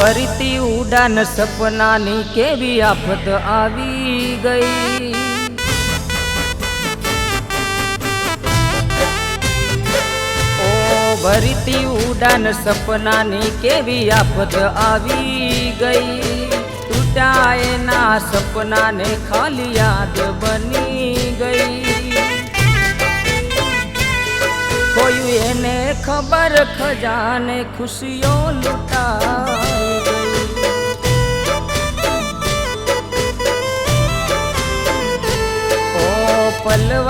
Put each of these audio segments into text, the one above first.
ભરતી ઉડાન સપનાની કેવી આફત આવી ગઈ? ઓ ભરતી ઉડાન સપનાની કેવી આફત આવી ગઈ? તૂટા એના સપનાને ખાલી યાદ બની ગઈ. કોઈ એને ખબર ખજાને ખુશીઓ લૂંટાઈ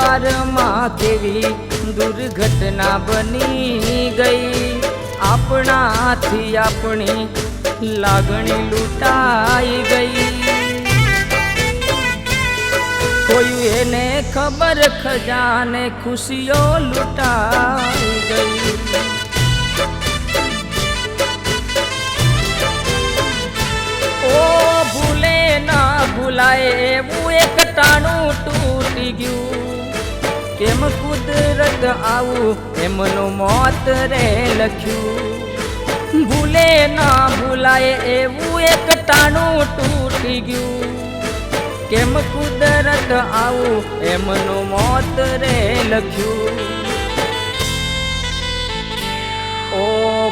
પલવારમાં કેવી દુર્ઘટના બની ગઈ? આપણાથી આપણી લાગણી લૂંટાઈ ગઈ. કોઈ એને ખબર ખજાને ખુશીઓ લૂંટાઈ ગઈ. ઓ ભૂલે ના ભૂલાય, એવું એક ટાણું તૂટી ગયું. કેમ કુદરત આવું, એમનું મોત રે લખ્યું. ભૂલે ના ભૂલાય એવું એક ટાણું તૂટી ગયું. કેમ કુદરત આવું, એમનું મોત રે લખ્યું. ઓ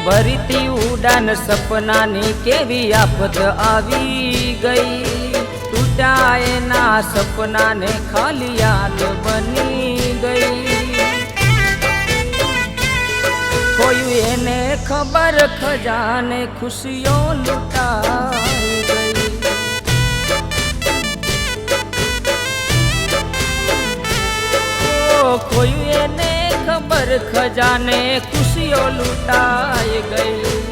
ભરતી ઉડાન સપનાની કેવી આફત આવી ગઈ. તૂટા સપનાને ખાલી યાદ બની ખબર ખજાને ખુશીઓ લૂંટાઈ ગઈ. ખોયું એને ખબર ખજાને ખુશીઓ લૂંટાઈ ગઈ.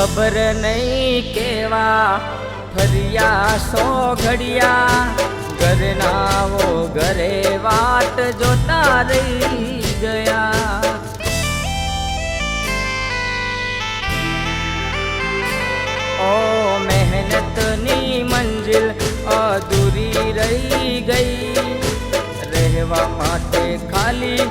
ખબર નહીં કેવા ફરિયા સો ઘડિયા. ઘરનાઓ ઘરે વાત જોતા રહી ગયા. ઓ મહેનતની મંજિલ અધૂરી રહી ગઈ. રહેવા માટે ખાલી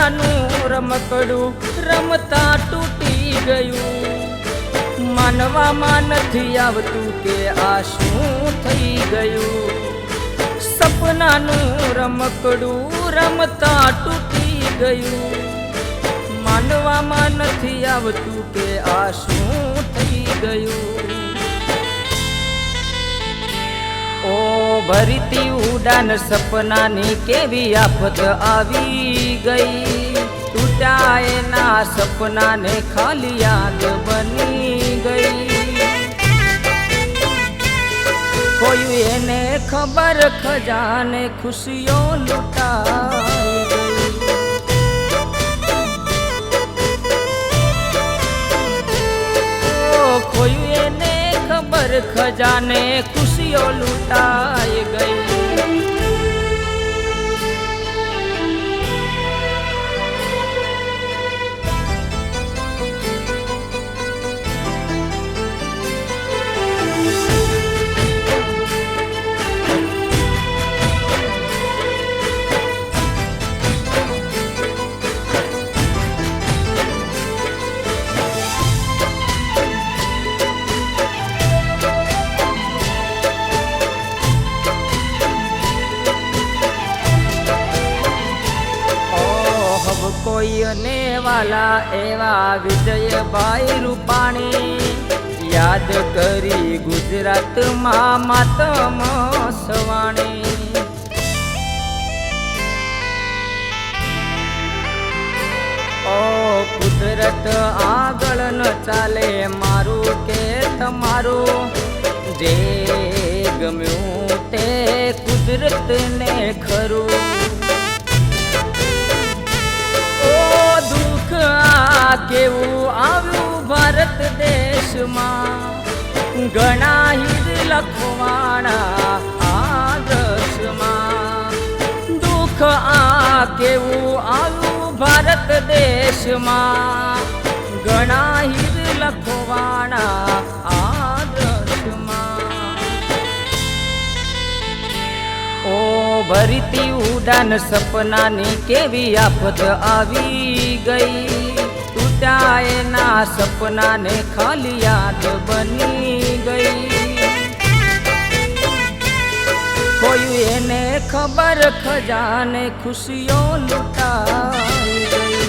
સપનાનું રમકડું રમતા તૂટી ગયું. માનવામાં નથી આવતું કે આ શું થઈ ગયું. સપનાનું રમકડું રમતા તૂટી ગયું. માનવામાં નથી આવતું કે આ શું થઈ ગયું. ઓ ભરતી ઉડાન સપનાની કેવી આફત આવી ગઈ? તૂટ્યા એના સપનાને ખાલી યાદ બની ગઈ. કોઈ એને ખબર ખજાને ખુશીઓ ગઈ. ખોયું એને ખબર ખજાને ખુશીઓ લૂંટાઈ ગઈ. હવ કોઈને વાલા એવા વિજયભાઈ રૂપાણી. યાદ કરી ગુજરાતમાં માતમ સવાણી. ઓ કુદરત આગળ ન ચાલે મારું કે તમારું. જે ગમ્યું તે કુદરત કેવું આવ્યું ભારત દેશમાં? ઘણા હિત લખવાણા આ દ્રશ્યમાં દુઃખ આ કેવું આવ્યું ભારત દેશમાં? ઘણા હિત લખવાણા આ ઓ ભરતી ઉડાન સપનાની કેવી આફત આવી ગઈ? તૂટ્યા એના સપનાને ખાલી યાદ બની ગઈ. કોઈ એને ખબર ખજાને ખુશીઓ લૂંટાઈ ગઈ.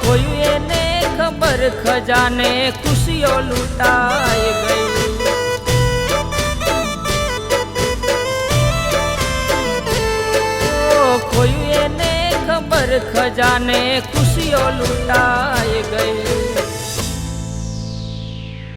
ખોયું એને ખબર ખજાને ખુશીઓ લૂંટાઈ ગઈ. ખજાને ખુશીઓ લૂંટાઈ ગઈ.